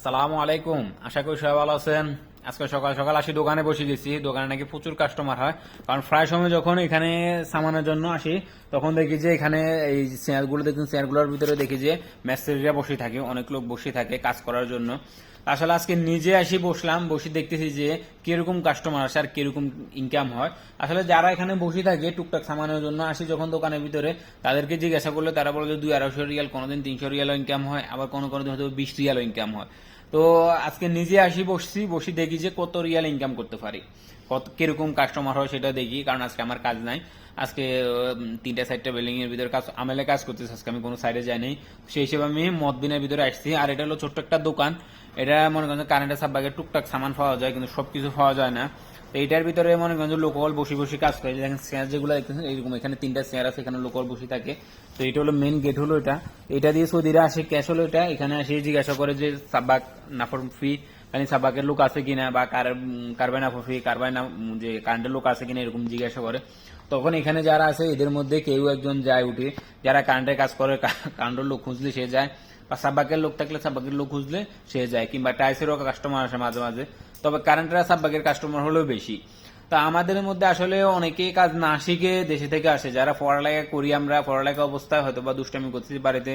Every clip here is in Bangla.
আসসালামু আলাইকুম। আশা করি সবাই ভালো আছেন। আজকে সকাল সকাল আসি দোকানে বসে গেছি। দোকানে নাকি প্রচুর কাস্টমার হয়। কারণ প্রায় সময় যখন এখানে সামানের জন্য আসি, তখন দেখি যে এখানে এই চেয়ারগুলো দেখুন চেয়ারগুলোর ভিতরে দেখি যে মেসেজরা বসে থাকে, অনেক লোক বসে থাকে কাজ করার জন্য। আসলে আজকে নিজে আসি বসলাম, বসে দেখতেছি যে কীরকম কাস্টমার আসে আর কীরকম ইনকাম হয়। আসলে যারা এখানে বসে থাকে টুকটাক সামানের জন্য আসি যখন দোকানের ভিতরে, তাদেরকে জিজ্ঞাসা করলে তারা বলে যে দুই আড়াইশো রিয়াল, কোনোদিন তিনশো রিয়ালও ইনকাম হয়, আবার কোনো কোনো দিন হয়তো বিশ রিয়ালও ইনকাম হয়। তো আজকে নিজে আসি, বসছি, বসি দেখি যে কত রিয়াল ইনকাম করতে পারি। কত, কীরকম কাস্টমার হয় সেটা দেখি, কারণ আজকে আমার কাজ নাই। আজকে তিনটা চারটা বিল্ডিং এর ভিতরে কাজ, আমেলে কাজ করতেছি, আজকে আমি কোনো সাইডে যাই নাই সেই হিসেবে আমি মদবিনের ভিতরে আসছি, আর এটা হলো ছোট্ট একটা দোকান। এটা মনে করেন কারেন্টের সাববাগে টুকটাক সামান পাওয়া যায়, কিন্তু সব কিছু পাওয়া যায় না। তো এইটার ভিতরে মনে করেন লোকাল বসে বসে কাজ করে। দেখেন চেয়ার যেগুলো দেখতেছেন, এইরকম এখানে তিনটা চেয়ার আছে, এখানে লোকাল বসে থাকে। তো এটা হলো মেন গেট হলো এটা। এটা দিয়ে সৌদিরা আসে ক্যাশ হলো এটা। এখানে আসে জিজ্ঞাসা করে যে সাব্বাক নাফর ফি মানে সাব্বাকের লোক আছে কিনা বা কার কারবাই নাফর ফি কারবাই না যে কারেন্টের লোক আছে কিনা এরকম জিজ্ঞাসা করে। তখন এখানে যারা আছে, এদের মধ্যে কেউ একজন যায় উঠে। যারা কারেন্টের কাজ করে কারেন্টের লোক খুঁজলে সে যায়। বা সাব্বাকের লোক থাকলে সাব্বাকের লোক খুঁজলে সে যায়, কিংবা টাইসেরও কাস্টমার আসে মাঝে মাঝে। তবে কারেন্টের সাববাগের কাস্টমার হলেও বেশি। তা আমাদের মধ্যে আসলে অনেকেই কাজ না শিখে দেশে থেকে আসে। যারা পড়ালেখা করি আমরা, পড়ালেখা অবস্থায় হয়তো বা দুষ্টামি করতেছি বাড়িতে,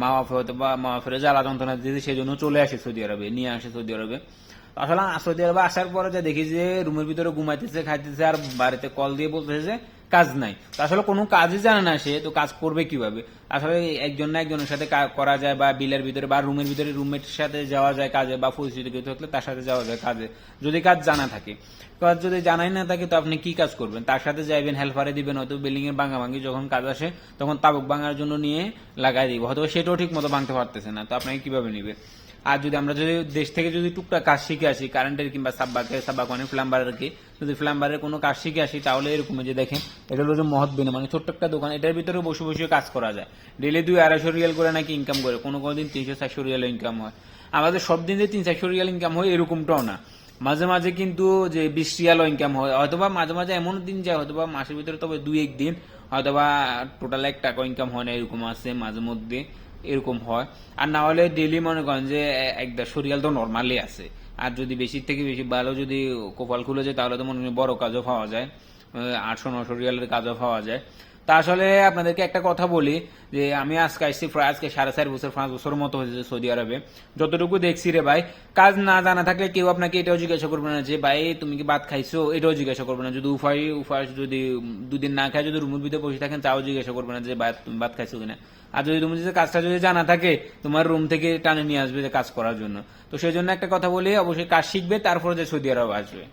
মা বাপে হয়তো বা মা বাপের জ্বালা যন্ত্রণা দিতে সেই জন্য চলে আসে সৌদি আরবে, নিয়ে আসে সৌদি আরবে। আসলে সৌদি আরবে আসার পরে যা দেখি যে রুমের ভিতরে ঘুমাইতেছে, খাইতেছে, আর বাড়িতে কল দিয়ে বলতেছে কাজ নাই। তো আসলে কোনো কাজই জানে না সে, তো কাজ করবে কীভাবে? আসলে একজন না একজনের সাথে করা যায় বা বিলের ভিতরে বা রুমের ভিতরে রুমমেটের সাথে যাওয়া যায় কাজে বা পরিচিত কেউ থাকলে তার সাথে যাওয়া যায় কাজে, যদি কাজ জানা থাকে। কাজ যদি জানাই না থাকে, তো আপনি কি কাজ করবেন? তার সাথে যাইবেন হেল্পারে দিবেন, হয়তো বিল্ডিং এর ভাঙা ভাঙি যখন কাজ আসে, তখন তাবুক ভাঙার জন্য নিয়ে লাগাই দিব। হয়তো সেটাও ঠিক মতো ভাঙতে পারতেছে না, তো আপনাকে কীভাবে নিবে? আর যদি আমরা যদি দেশ থেকে যদি টুকটাক কাজ শিখে আসি কারেন্টের কিংবা সাব্বাকে, সাব্বাক অনেক প্লাম্বারের কি, যদি প্লাম্বারের কোনো কাজ শিখে আসি, তাহলে এরকম যে দেখেন, এটা হলো যে মহৎ বিনা মানে ছোট্ট একটা দোকান, এটার ভিতরে বসে বসে কাজ করা যায়। ডেলি দুই আড়াইশো রিয়াল করে নাকি ইনকাম করে, কোনো কোনো দিন তিনশো চারশো রিয়াল ইনকাম হয়। আমাদের সব দিন যে তিন চারশো রিয়াল ইনকাম হয়, এরকমটাও না। মাঝে মাঝে কিন্তু যে বিশ রিয়ালও ইনকাম হয়। হয়তোবা মাঝে মাঝে এমন দিন যায়, হয়তোবা মাসের ভিতরে তবে দুই এক দিন, হয়তোবা টোটাল এক টাকা ইনকাম হয় না, এরকম আছে মাঝে মধ্যে। এরকম হয়। আর না হলে ডেলি মনে করেন যে একদম শরীর তো নর্মালি আছে। আর যদি বেশি থেকে বেশি ভালো যদি কপাল খুলে যায়, তাহলে তো মনে করেন বড় কাজও পাওয়া যায়। আটশো নশো রিয়ালের কাজও পাওয়া যায়। তা আসলে আপনাদেরকে একটা কথা বলি, যে আমি আজকে আসছি প্রায় আজকে সাড়ে চার বছর, পাঁচ বছরের মতো হয়েছে সৌদি আরবে। যতটুকু দেখছি রে ভাই, কাজ না জানা থাকলে কেউ আপনাকে এটাও জিজ্ঞাসা করবে না যে, ভাই, তুমি কি ভাত খাইছো? এটাও জিজ্ঞাসা করবে না। যদি উফাই উফাস যদি দুদিন না খায়, যদি রুমের ভিতরে বসে থাকেন, তাও জিজ্ঞাসা করবে না যে, ভাত, তুমি ভাত খাইছো কিনা? আর যদি তুমি যদি কাজটা যদি জানা থাকে, তোমার রুম থেকে টানে নিয়ে আসবে যে কাজ করার জন্য। তো সেই জন্য একটা কথা বলি, অবশ্যই কাজ শিখবে, তারপরে যে সৌদি আরব আসবে।